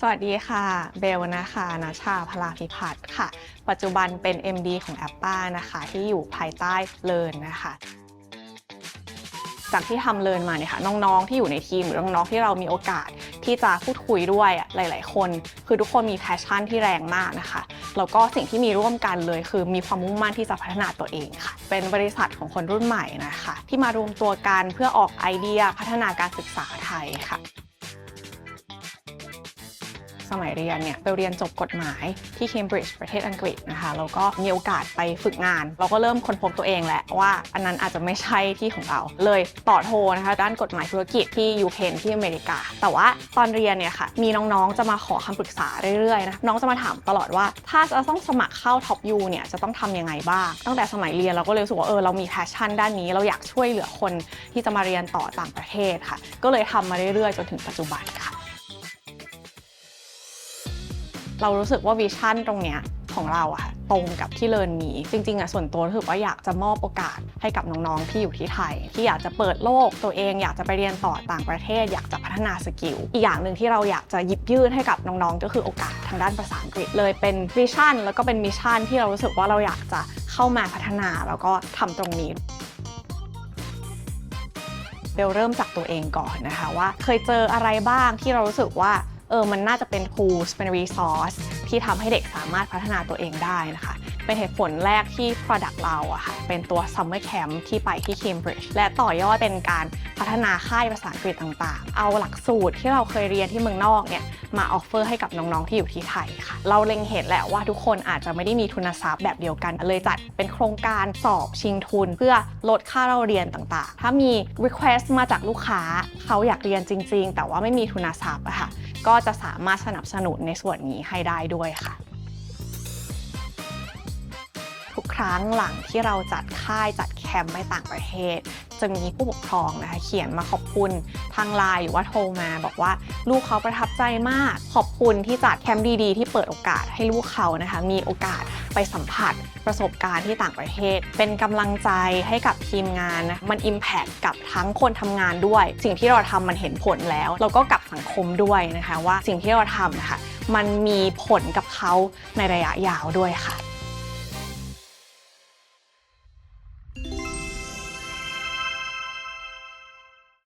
สวัสดีค่ะ เบลนะคะนาชาพลาพิพัฒน์ค่ะ ปัจจุบันเป็น MD ของแอปป้านะคะ ที่อยู่ภายใต้เลินนะคะ จากที่ทำเลินมาเนี่ยค่ะ น้องๆ ที่อยู่ในทีมหรือน้องๆ ที่เรามีโอกาสที่จะพูดคุยด้วยอะหลาย ๆ คน คือทุกคนมีแพชชั่นที่แรงมากนะคะ แล้วก็สิ่งที่มีร่วมกันเลย คือมีความมุ่งมั่นที่จะพัฒนาตัวเองค่ะ เป็นบริษัทของคนรุ่นใหม่นะคะ ที่มารวมตัวกันเพื่อออกไอเดียพัฒนาการศึกษาไทยค่ะ สมัยเรียนเนี่ยไปเรียนจบกฎหมายที่เคมบริดจ์ประเทศอังกฤษนะคะแล้วก็มีโอกาสไปฝึกงาน เราก็เริ่มค้นพบตัวเองแหละว่าอันนั้นอาจจะไม่ใช่ที่ของเรา เลยต่อโทนะคะด้านกฎหมายธุรกิจที่ยูเพนที่อเมริกา แต่ว่าตอนเรียนเนี่ยค่ะมีน้องๆจะมาขอคำปรึกษาเรื่อยๆนะน้องจะมาถามตลอดว่า ถ้าจะต้องสมัครเข้าท็อปยูเนี่ยจะต้องทำยังไงบ้าง ตั้งแต่สมัยเรียนเราก็เลยรู้สึกว่าเออเรามีแพชชั่นด้านนี้ เราอยากช่วยเหลือคนที่จะมาเรียนต่อต่างประเทศค่ะ ก็เลยทำมาเรื่อยๆจนถึงปัจจุบันค่ะ เรารู้สึกว่าวิชั่นตรงเนี้ยของเราอะตรงกับที่เลินมี จริงๆอะส่วนตัวรู้สึกว่าอยากจะมอบโอกาสให้กับน้องๆที่อยู่ที่ไทย ที่อยากจะเปิดโลกตัวเองอยากจะไปเรียนต่อต่างประเทศ อยากจะพัฒนาสกิลอีกอย่างหนึ่งที่เราอยากจะหยิบยื่นให้กับน้องๆก็คือโอกาสทางด้านภาษาอังกฤษเลยเป็นวิชั่นแล้วก็เป็นมิชชั่นที่เรารู้สึกว่าเราอยากจะเข้ามาพัฒนาแล้วก็ทำตรงนี้เบลเริ่มจากตัวเองก่อนนะคะว่า เคยเจออะไรบ้างที่เรารู้สึกว่า เออมันน่าจะเป็น tools เป็น resource ที่ทำให้เด็กสามารถพัฒนาตัวเองได้นะคะ เป็นเหตุผลแรกที่ product เราอะค่ะ เป็นตัว summer camp ที่ไปที่ Cambridge และต่อยอดเป็นการพัฒนาค่ายภาษาอังกฤษต่างๆ เอาหลักสูตรที่เราเคยเรียนที่เมืองนอกเนี่ยมาออฟเฟอร์ให้กับน้องๆที่อยู่ที่ไทยค่ะ เราเล็งเห็นแหละว่าทุกคนอาจจะไม่ได้มีทุนทรัพย์แบบเดียวกัน เลยจัดเป็นโครงการสอบชิงทุน เพื่อลดค่าเราเรียนต่างๆ ถ้ามี request มาจากลูกค้าเขาอยากเรียนจริง ๆ แต่ว่าไม่มีทุนทรัพย์อะค่ะ ก็จะสามารถสนับสนุนในส่วนนี้ให้ได้ด้วยค่ะ ทุกครั้งหลังที่เราจัดค่ายจัด มป์ไปต่างประเทศ จะมีผู้ปกครองนะคะเขียนมาขอบคุณทางไลน์หรือว่าโทรมา บอกว่าลูกเขาประทับใจมาก ขอบคุณที่จัดแคมป์ดีๆ ที่เปิดโอกาสให้ลูกเขานะคะมีโอกาสไปสัมผัสประสบการณ์ที่ต่างประเทศ เป็นกำลังใจให้กับทีมงานนะมัน Impact กับทั้งคนทำงานด้วย สิ่งที่เราทำมันเห็นผลแล้วแล้วก็กับสังคมด้วยนะคะว่าสิ่งที่เราทำนะคะมันมีผลกับเขาในระยะยาวด้วยค่ะ